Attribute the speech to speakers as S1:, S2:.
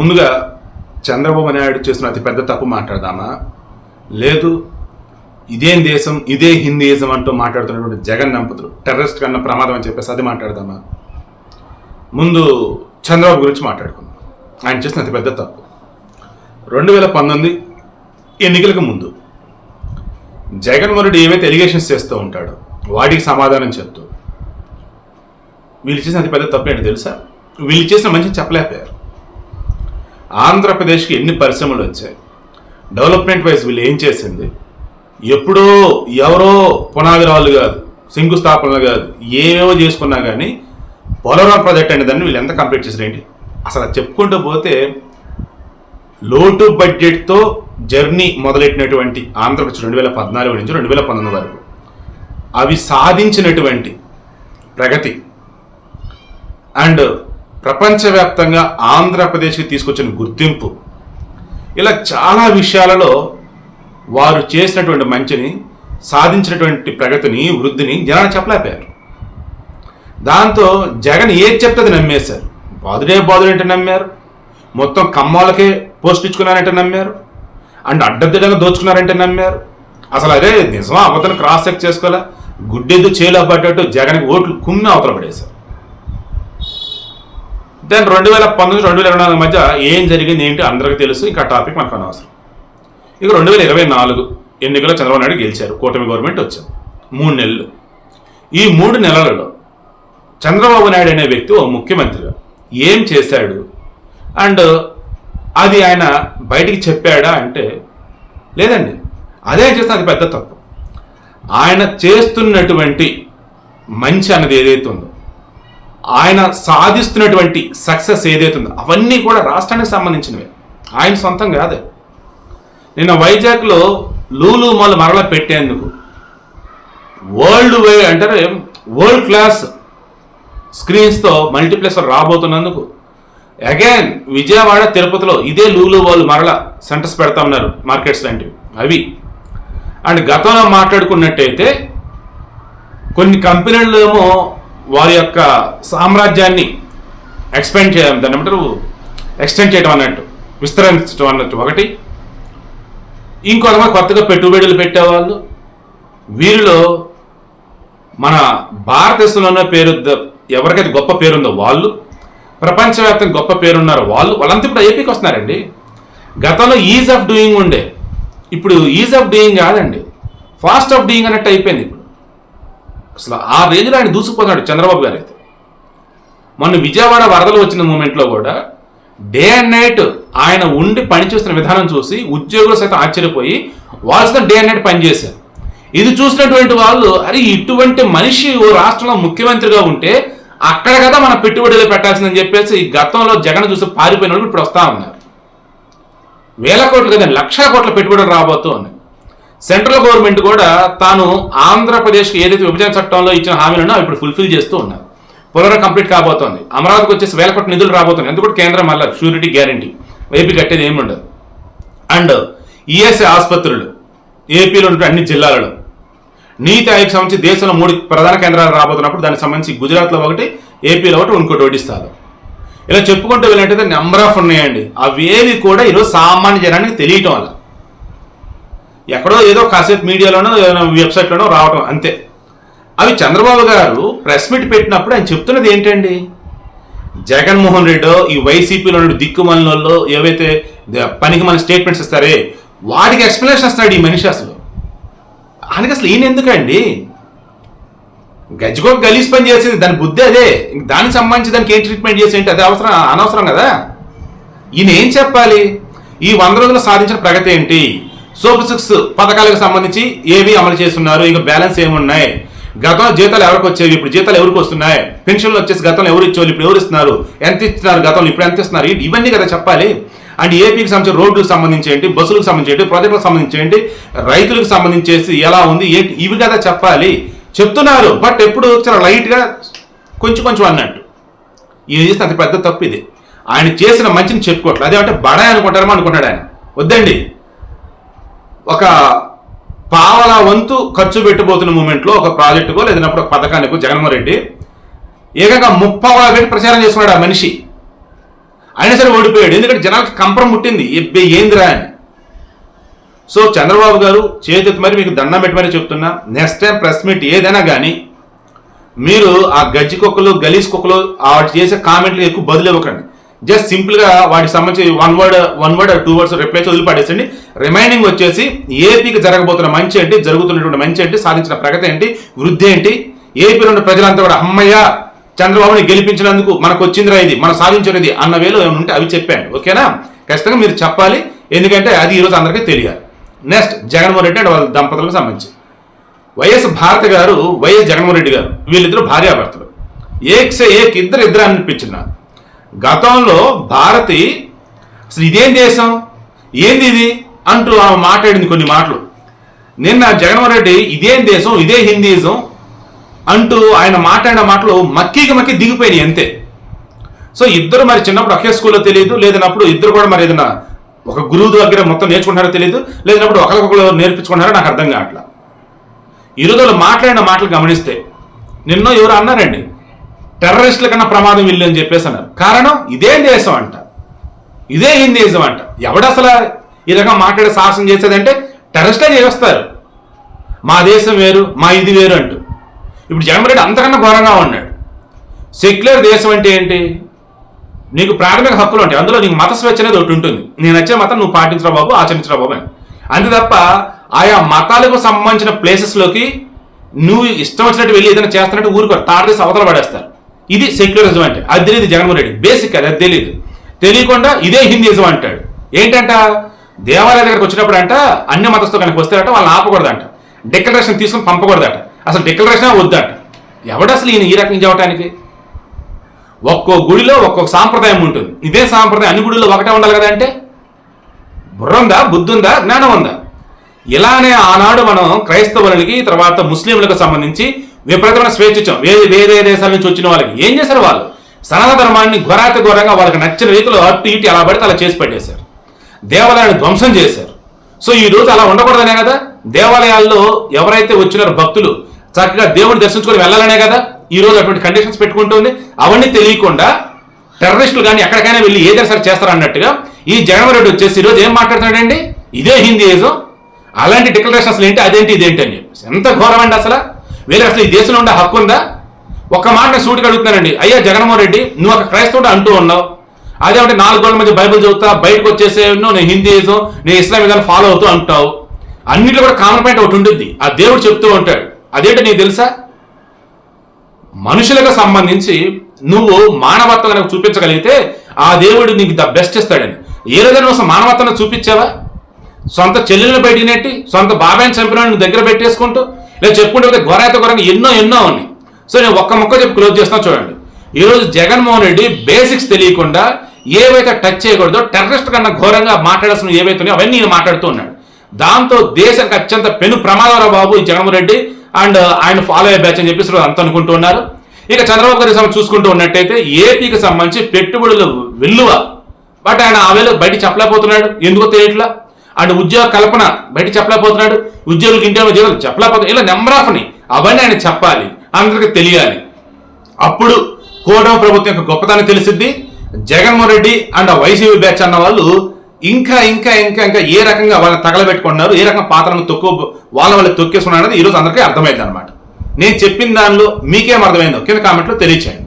S1: ముందుగా చంద్రబాబు నాయుడు చేస్తున్న అతిపెద్ద తప్పు మాట్లాడదామా? లేదు ఇదేం దేశం ఇదే హిందీయిజం అంటూ మాట్లాడుతున్నటువంటి జగన్ దంపతులు టెర్రరిస్ట్ కన్నా ప్రమాదం అని చెప్పేసి అది మాట్లాడదామా? ముందు చంద్రబాబు గురించి మాట్లాడుకుందాం. ఆయన చేసిన అతిపెద్ద తప్పు. రెండు వేల పంతొమ్మిది ఎన్నికలకు ముందు జగన్మోహన్ ఏవైతే ఎలిగేషన్స్ చేస్తూ ఉంటాడో వాటికి సమాధానం చెప్తూ వీళ్ళు చేసిన అతి పెద్ద తప్పు ఏంటో తెలుసా? వీళ్ళు చేసిన మంచి చెప్పలేకపోయారు. ఆంధ్రప్రదేశ్కి ఎన్ని పరిశ్రమలు వచ్చాయి? డెవలప్మెంట్ వైజ్ వీళ్ళు ఏం చేసింది? ఎప్పుడో ఎవరో పునాది కాదు శంకుస్థాపనలు కాదు ఏవేవో చేసుకున్నా కానీ పోలవరం ప్రాజెక్ట్ అనే దాన్ని వీళ్ళు ఎంత కంప్లీట్ చేశారు అసలు చెప్పుకుంటూ పోతే లోటు బడ్జెట్తో జర్నీ మొదలెట్టినటువంటి ఆంధ్రప్రదేశ్ రెండు వేల పద్నాలుగు నుంచి రెండు వేల పంతొమ్మిది వరకు. అవి సాధించినటువంటి ప్రగతి. అండ్ ప్రపంచవ్యాప్తంగా ఆంధ్రప్రదేశ్కి తీసుకొచ్చిన గుర్తింపు. ఇలా చాలా విషయాలలో వారు చేసినటువంటి మంచిని సాధించినటువంటి ప్రగతిని వృద్ధిని జనాలు చెప్పలేకపోయారు. దాంతో జగన్ ఏది చెప్తే అది నమ్మేశారు. బాదుడే బాదుడంటే నమ్మారు. మొత్తం కమ్మాలకే పోస్ట్ ఇచ్చుకున్నారంటే నమ్మారు. అండ్ అడ్డదిడ్డంగా దోచుకున్నారంటే నమ్మారు. అసలు అదే నిజమా? అవతల క్రాస్ చెక్ చేసుకోలే గుడ్డెద్దు చేలో పడ్డట్టు జగన్కి ఓట్లు కుమ్మి అవతల పడేశారు. దెన్ రెండు వేల పంతొమ్మిది రెండు వేల ఇరవై నాలుగు మధ్య ఏం జరిగింది ఏంటి అందరికీ తెలుసు. ఇంకా టాపిక్ మనకు అనవసరం. ఇక రెండు వేల ఇరవై నాలుగు ఎన్నికల్లో చంద్రబాబు నాయుడు గెలిచారు. కూటమి గవర్నమెంట్ వచ్చింది మూడు నెలలు. ఈ మూడు నెలలలో చంద్రబాబు నాయుడు అనే వ్యక్తి ఓ ముఖ్యమంత్రిగా ఏం చేశాడు? అండ్ అది ఆయన బయటికి చెప్పాడా అంటే లేదండి. అదే ఆయన అది పెద్ద తప్పు. ఆయన చేస్తున్నటువంటి మంచి అన్నది ఏదైతే ఉందో ఆయన సాధిస్తున్నటువంటి సక్సెస్ ఏదైతే ఉందో అవన్నీ కూడా రాష్ట్రానికి సంబంధించినవి. ఆయన సొంతం కాదు. నిన్న వైజాగ్లో లూలు మాల్ మరల పెట్టేందుకు వరల్డ్ వై అంటారు వరల్డ్ క్లాస్ స్క్రీన్స్తో మల్టీప్లెక్స్ రాబోతున్నందుకు. అగైన్ విజయవాడ తిరుపతిలో ఇదే లూలు వాళ్ళు మరల సెంటర్స్ పెడతా ఉన్నారు మార్కెట్స్ లాంటివి అవి. అండ్ గతంలో మాట్లాడుకున్నట్టయితే కొన్ని కంపెనీలు ఏమో వారి యొక్క సామ్రాజ్యాన్ని ఎక్స్పెండ్ చేయడం దాన్ని ఏమంటారు? ఎక్స్టెండ్ చేయడం అన్నట్టు విస్తరించడం అన్నట్టు. ఒకటి ఇంకొకటి కొత్తగా పెట్టుబడులు పెట్టేవాళ్ళు. వీరిలో మన భారతదేశంలోనే పేరు ఎవరికైతే గొప్ప పేరుందో వాళ్ళు ప్రపంచవ్యాప్తంగా గొప్ప పేరున్నారో వాళ్ళు వాళ్ళంతా ఇప్పుడు ఏపీకి వస్తున్నారండి. గతంలో ఈజ్ ఆఫ్ డూయింగ్ ఉండే. ఇప్పుడు ఈజ్ ఆఫ్ డూయింగ్ కాదండి. ఫాస్ట్ ఆఫ్ డూయింగ్ అన్నట్టు అయిపోయింది ఇప్పుడు. అసలు ఆ రేంజ్లో ఆయన దూసుకుపోతున్నాడు చంద్రబాబు గారు అయితే. మొన్న విజయవాడ వరదలు వచ్చిన మూమెంట్లో కూడా డే అండ్ నైట్ ఆయన ఉండి పనిచేస్తున్న విధానం చూసి ఉద్యోగులు సైతం ఆశ్చర్యపోయి వాళ్ళతో డే అండ్ నైట్ పనిచేశారు. ఇది చూసినటువంటి వాళ్ళు అరే ఇటువంటి మనిషి ఓ రాష్ట్రంలో ముఖ్యమంత్రిగా ఉంటే అక్కడ కదా మన పెట్టుబడులు పెట్టాల్సిందని చెప్పేసి ఈ గతంలో జగన్ చూసి పారిపోయిన వాళ్ళు ఇప్పుడు వస్తా ఉన్నారు. వేల కోట్లు కదా లక్షల కోట్ల పెట్టుబడులు రాబోతూ ఉన్నాయి. సెంట్రల్ గవర్నమెంట్ కూడా తాను ఆంధ్రప్రదేశ్కి ఏదైతే విభజన చట్టంలో ఇచ్చిన హామీలను ఇప్పుడు ఫుల్ఫిల్ చేస్తూ ఉన్నారు. పోలవరం కంప్లీట్ కాబోతోంది. అమరావతికి వచ్చేసి వేల కోట్ల నిధులు రాబోతున్నాయి. ఎందుకంటే కేంద్రం మళ్ళీ షూరిటీ గ్యారంటీ. ఏపీ కట్టేది ఏమి ఉండదు. అండ్ ఈఎస్ఐ ఆసుపత్రులు ఏపీలో ఉన్న అన్ని జిల్లాలలో నీతి ఆయోగ్ సంబంధించి దేశంలో మూడు ప్రధాన కేంద్రాలు రాబోతున్నప్పుడు దానికి సంబంధించి గుజరాత్లో ఒకటి ఏపీలో ఒకటి ఇంకోటి ఒడిస్తాలో ఇలా చెప్పుకుంటూ వెళ్ళినట్టయితే నెంబర్ ఆఫ్ ఉన్నాయండి. అవేవి కూడా ఈరోజు సామాన్య జనానికి తెలియటం వల్ల. ఎక్కడో ఏదో కాసేపు మీడియాలోనో ఏదైనా వెబ్సైట్లోనో రావటం అంతే. అవి చంద్రబాబు గారు ప్రెస్ మీట్ పెట్టినప్పుడు ఆయన చెప్తున్నది ఏంటండి? జగన్మోహన్ రెడ్డి ఈ వైసీపీలో ఉన్న దిక్కుమలలో ఏవైతే పనికి మన స్టేట్మెంట్స్ ఇస్తారే వాటికి ఎక్స్ప్లెనేషన్ ఇస్తాడు ఈ మనిషి అసలు. ఆయనకి అసలు ఈయన ఎందుకండి? గజ్జిగో గలీజ్ పని చేసింది దాని బుద్ధి అదే. ఇంక దానికి సంబంధించి దానికి ఏం ట్రీట్మెంట్ చేసి ఏంటి అది అవసరం అనవసరం కదా? ఈయన ఏం చెప్పాలి? ఈ వంద రోజులు సాధించిన ప్రగతి ఏంటి? సూపర్ సిక్స్ పథకాలకు సంబంధించి ఏవి అమలు చేస్తున్నారు? ఇంకా బ్యాలెన్స్ ఏమున్నాయి? గతంలో జీతాలు ఎవరికి వచ్చేవి? ఇప్పుడు జీతాలు ఎవరికి వస్తున్నాయి? పెన్షన్లు వచ్చేసి గతంలో ఎవరు ఇచ్చేవాళ్ళు? ఇప్పుడు ఎవరు ఇస్తున్నారు? ఎంత ఇస్తున్నారు గతంలో? ఇప్పుడు ఎంత ఇస్తున్నారు? ఇవన్నీ కదా చెప్పాలి. అండ్ ఏపీకి సంబంధించి రోడ్లకు సంబంధించి ఏంటి? బస్సులకు సంబంధించి ఏంటి? ప్రాజెక్టులకు సంబంధించి ఏంటి? రైతులకు సంబంధించేసి ఎలా ఉంది? ఏంటి? ఇవి కదా చెప్పాలి. చెప్తున్నారు. బట్ ఎప్పుడు చాలా లైట్గా కొంచెం కొంచెం అన్నట్టు. ఈయన చేసిన అంత పెద్ద తప్పు ఇది. ఆయన చేసిన మంచిని చెప్పుకోవట్లేదు. అదేమంటే బడాయి అనుకుంటారేమో అనుకుంటాడు ఆయన. వద్దండి. ఒక పావల వంతు ఖర్చు పెట్టబోతున్న మూమెంట్లో ఒక ప్రాజెక్టుకో లేదన్నప్పుడు ఒక పథకానికో జగన్మోహన్ రెడ్డి ఏకంగా ముప్పావల పెట్టి ప్రచారం చేస్తున్నాడు ఆ మనిషి. అయినా సరే ఓడిపోయాడు. ఎందుకంటే జనాలకు కంపరం ముట్టింది ఎబ్బే ఏందిరా అని. సో చంద్రబాబు గారు చేతి మరి మీకు దండం పెట్టమని చెప్తున్నా. నెక్స్ట్ టైం ప్రెస్ మీట్ ఏదైనా కానీ మీరు ఆ గజ్జి కుక్కలు గలీజ్ కుక్కలు వాటి చేసే కామెంట్లు ఎక్కువ బదులు ఇవ్వకండి. జస్ట్ సింపుల్గా వాటికి సంబంధించి one word one word two words reply వదిలిపడేసండి remaining వచ్చేసి ఏపీకి జరగబోతున్న మంచి ఏంటి జరుగుతున్నటువంటి మంచి ఏంటి సాధించిన ప్రగతి ఏంటి వృద్ధి ఏంటి ఏపీలో ఉన్న ప్రజలంతా కూడా అమ్మయ్య చంద్రబాబుని గెలిపించినందుకు మనకు వచ్చిందిరా ఇది మనం సాధించినది అన్న వేలో ఏమంటే అవి చెప్పాను ఓకేనా? ఖచ్చితంగా మీరు చెప్పాలి. ఎందుకంటే అది ఈరోజు అందరికీ తెలియాలి. నెక్స్ట్ జగన్మోహన్ రెడ్డి అండ్ వాళ్ళ దంపతులకు సంబంధించి. వైఎస్ భారత గారు వైఎస్ జగన్మోహన్ రెడ్డి గారు వీళ్ళిద్దరు భార్యాభర్తలు. ఏక్సే ఏక్ ఇద్దరు ఇద్దరు అనిపించింది గతంలో భారతి అసలు ఇదేం దేశం? ఏంది ఇది? అంటూ ఆమె మాట్లాడింది కొన్ని మాటలు. నిన్న జగన్మోహన్ రెడ్డి ఇదేం దేశం? ఇదే హిందీజం? అంటూ ఆయన మాట్లాడిన మాటలు మక్కీకి మక్కి దిగిపోయినాయి అంతే. సో ఇద్దరు మరి చిన్నప్పుడు ఒకే స్కూల్లో తెలియదు లేదన్నప్పుడు ఇద్దరు కూడా మరి ఏదైనా ఒక గురువు దగ్గర మొత్తం నేర్చుకుంటారో తెలియదు లేదన్నప్పుడు ఒకరికొకరు నేర్పించుకుంటారో నాకు అర్థం కావట్లా. ఈరోజు వాళ్ళు మాట్లాడిన మాటలు గమనిస్తే నిన్న ఎవరు అన్నారండి టెర్రరిస్టుల కన్నా ప్రమాదం వీళ్ళు అని చెప్పేసి అన్నారు. కారణం ఇదే దేశం అంట. ఇదే హిందీజం అంట. ఎవడసలు ఈ రకం మాట్లాడే సాహసం చేసేదంటే టెర్రరిస్టే చేస్తారు మా దేశం వేరు మా ఇది వేరు అంటూ. ఇప్పుడు జగన్మోహన్ అంతకన్నా ఘోరంగా ఉన్నాడు. సెక్యులర్ దేశం అంటే ఏంటి? నీకు ప్రాథమిక హక్కులు ఉంటాయి. అందులో నీకు మత స్వేచ్ఛ అనేది ఒకటి ఉంటుంది. నేను వచ్చే మతం నువ్వు పాటించరా బాబు ఆచరించరా బాబు అని. అంతే తప్ప ఆయా మతాలకు సంబంధించిన ప్లేసెస్లోకి నువ్వు ఇష్టం వచ్చినట్టు వెళ్ళి ఏదైనా చేస్తున్నట్టు ఊరుకోరు. తాడేసి అవతల పడేస్తారు. ఇది సెక్యులరిజం అంటే అది తెలియదు జగన్మోహన్ రెడ్డి. బేసిక్ అది అది తెలియదు తెలియకుండా ఇదే హిందీజం అంటాడు. ఏంటంట? దేవాలయ దగ్గరకు వచ్చినప్పుడు అంట అన్ని మతస్థు కనుక వస్తారట వాళ్ళని ఆపకూడదంట. డిక్లరేషన్ తీసుకుని పంపకూడదట. అసలు డిక్లరేషన్ వద్దంట. ఎవడు అసలు ఈయన ఈ రకం చెప్పడానికి ఒక్కో గుడిలో ఒక్కొక్క సాంప్రదాయం ఉంటుంది. ఇదే సాంప్రదాయం అన్ని గుడిలో ఒకటే ఉండాలి కదా అంటే? బుర్ర ఉందా జ్ఞానం ఉందా ఇలానే ఆనాడు మనం క్రైస్తవులకి తర్వాత ముస్లింలకు సంబంధించి విపరీతమైన స్వేచ్ఛ ఇచ్చాం వేరే వేరే దేశాల నుంచి వచ్చిన వాళ్ళకి ఏం చేశారు వాళ్ళు? సనాతన ధర్మాన్ని ఘోరాత ఘోరంగా వాళ్ళకి నచ్చిన రీతిలో అటు ఇటు అలా పడితే అలా చేసి పెట్టేశారు. దేవాలయాన్ని ధ్వంసం చేశారు. సో ఈ రోజు అలా ఉండకూడదనే కదా? దేవాలయాల్లో ఎవరైతే వచ్చినారో భక్తులు చక్కగా దేవుడిని దర్శించుకొని వెళ్ళాలనే కదా? ఈ రోజు అటువంటి కండిషన్స్ పెట్టుకుంటుంది అవన్నీ తెలియకుండా టెర్రరిస్టులు కానీ ఎక్కడికైనా వెళ్ళి ఏదైనా సరే చేస్తారు అన్నట్టుగా ఈ జగన్మోహన్ రెడ్డి వచ్చేసి ఈరోజు ఏం మాట్లాడుతున్నాడండి? ఇదే హిందీయిజం. అలాంటి డిక్లరేషన్ అసలు ఏంటి? అదేంటి? ఇదేంటి? అని చెప్పేసి. ఎంత ఘోరం అండి అసలు? వేరే అసలు ఈ దేశంలో ఉండే హక్కు ఉందా? ఒక్క మాట నేను సూటిగా అడుగుతున్నానండి. అయ్యా జగన్మోహన్ రెడ్డి నువ్వు ఒక క్రైస్తవుడు అంటూ ఉన్నావు. అదేమంటే నాలుగు గోడల మధ్య బైబిల్ చదువుతా బయటకు వచ్చేసే నేను హిందీయిజం నేను ఇస్లాం విధానం ఫాలో అవుతూ అంటావు. అన్నింటిలో కూడా కామన్ పాయింట్ ఒకటి ఉంటుంది ఆ దేవుడు చెప్తూ ఉంటాడు. అదేంటి నీకు తెలుసా? మనుషులకు సంబంధించి నువ్వు మానవత్వం కనుక చూపించగలిగితే ఆ దేవుడు నీకు ద బెస్ట్ ఇస్తాడని ఏ రోజైనా నువ్వు మానవత్వం చూపించావా? సొంత చెల్లెలను బయటికి సొంత బాబాయిని చంపిన నువ్వు దగ్గర పెట్టేసుకుంటూ లేదు చెప్పుకుంటే పోతే ఘోరాత ఘోరంగా ఎన్నో ఎన్నో ఉన్నాయి. సో నేను ఒక్క మొక్క చెప్పి క్లోజ్ చేస్తున్నా చూడండి. ఈరోజు జగన్మోహన్ రెడ్డి బేసిక్స్ తెలియకుండా ఏవైతే టచ్ చేయకూడదో టెర్రరిస్ట్ కన్నా ఘోరంగా మాట్లాడాల్సిన ఏవైతే ఉన్నాయో అవన్నీ నేను మాట్లాడుతూ ఉన్నాడు. దాంతో దేశానికి అత్యంత పెను ప్రమాదరా బాబు ఈ జగన్మోహన్ రెడ్డి అండ్ ఆయన ఫాలో అయ్యే బ్యాచ్ అని చెప్పేసి అంత అనుకుంటూ ఉన్నారు. ఇక చంద్రబాబు గారి సంబంధించి చూసుకుంటూ ఉన్నట్టయితే ఏపీకి సంబంధించి పెట్టుబడులు విల్లువ బట్ ఆయన ఆ వేళ బయట చెప్పలేకపోతున్నాడు. ఎందుకో తెలియట్లా? అండ్ ఉద్యోగ కల్పన బయట చెప్పలేకపోతున్నాడు. ఉద్యోగులకు ఇంటి జీవాలు చెప్పలేకపోతున్నాడు. ఇలా నెంబర్ ఆఫ్ని అవన్నీ ఆయన చెప్పాలి. అందరికి తెలియాలి. అప్పుడు కూటమి ప్రభుత్వం యొక్క గొప్పతనం తెలిసిద్ది. జగన్మోహన్ రెడ్డి అండ్ వైసీపీ బ్యాచ్ అన్న వాళ్ళు ఇంకా ఇంకా ఇంకా ఇంకా ఏ రకంగా వాళ్ళని తగలబెట్టుకున్నారు ఏ రకంగా పాత్రను తొక్కు వాళ్ళ వాళ్ళు తొక్కేసుకున్నారు అనేది ఈ రోజు అందరికీ అర్థమైంది అనమాట నేను చెప్పిన దానిలో మీకేం అర్థమైందో కింద కామెంట్లో తెలియచేయండి.